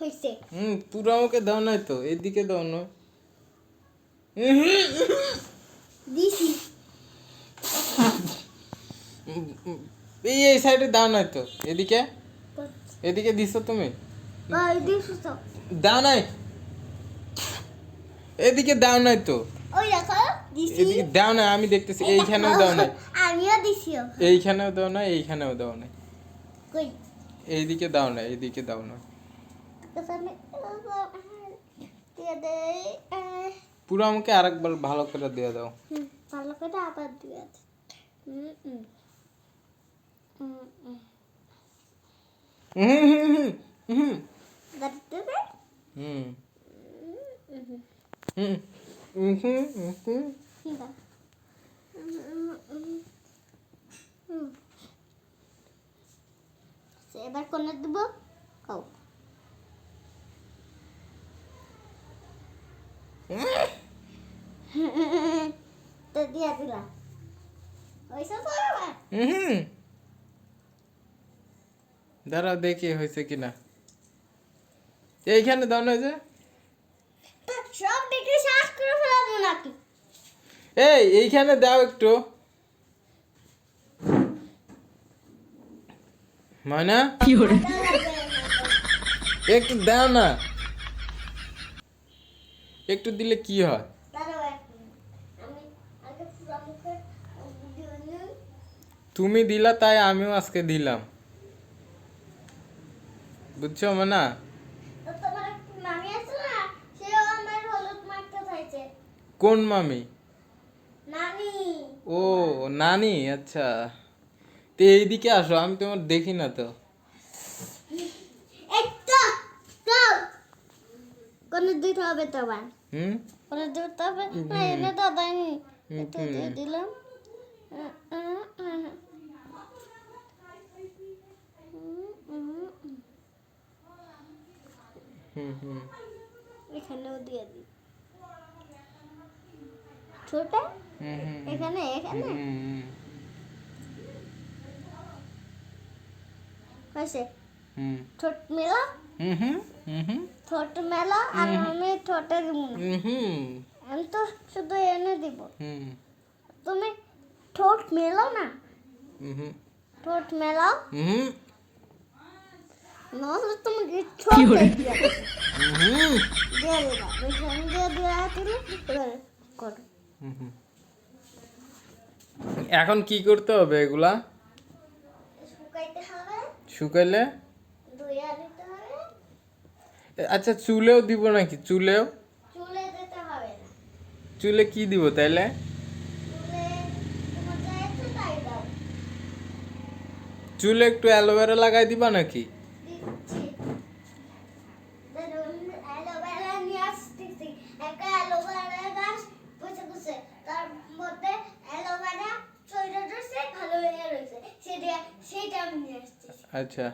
হয়েছে। হুম পুরো আমাকে দাও নাই তো এদিকে দাও না। দিছি। এই এই সাইডে দাও নাই তো এদিকে? এদিকে দিছো তুমি? দাও নাই? এদিকে দাও নাই তো। ওই দেখো এদিকে দাও না আমি দেখতেছি এইখানেও দাও নাই। আমিও দিছি এইখানেও দাও না এইখানেও দাও না কই? এইদিকে দাও না এইদিকে দাও না দিয়ে পুরো আমাকে আরেকবার ভালো করে দিয়ে দাও হুম ভালো করে আবার দিয়ে দে হুম হুম হুম হুম হুম হুম হুম হুম দেখতে দে হুম হুম হুম হুম হুম দা এবার কোনে দেব খাও তো দিয়া দিলা। ওইসব করবা হুম দাঁড়াও দেখি হয়েছে কিনা। এইখানে দাও না যে। সব দেখে শ্বাস করে ফেলাবো নাকি? এই এইখানে দাও একটু। ময়না? একটু দাও না। একটু দিলে কি হয়? তুমি দিলা তাই আমিও আজকে দিলাম। বুঝছ মানা? কোন মামি? ও নানি? আচ্ছা। তো এইদিকে আসো আমি তোমার দেখি না তো। কোনো হবে তোমার হুম? কোনো হবে? না এনে দিলাম। হুম হুম এখানেও দিয়ে দিই। ছোট? হুম হুম এখানে এখানে? হুম হয়েছে? হুম ঠোঁট মেলা? হুম হুম হুম হুম ঠোঁট মেলা আর আমি ঠোঁটে দিব না হুম হুম আমি তো শুধু এনে দিব। হুম তুমি ঠোঁট মেলাও না? হুম হুম ঠোঁট মেলাও হুম নহলে। হুম এখানে করো কি করতে হবে এগুলা? শুকাইতে হবে। শুকাইলে? ধুইয়া দিতে হবে। আচ্ছা চুলেও দিব নাকি? চুলেও? চুলে দিতে হবে না। চুলে কি দিব তাইলে? চুলে একটু অ্যালোভেরা লাগাই দিবা নাকি? অ্যালোভেরা নিয়ে আসতেছি। একটা অ্যালোভেরা গাছ বসে বসে তার মধ্যে অ্যালোভেরা রয়েছে ভালো হয়ে রয়েছে সেটা সেটা আমি নিয়ে আসতেছি আচ্ছা।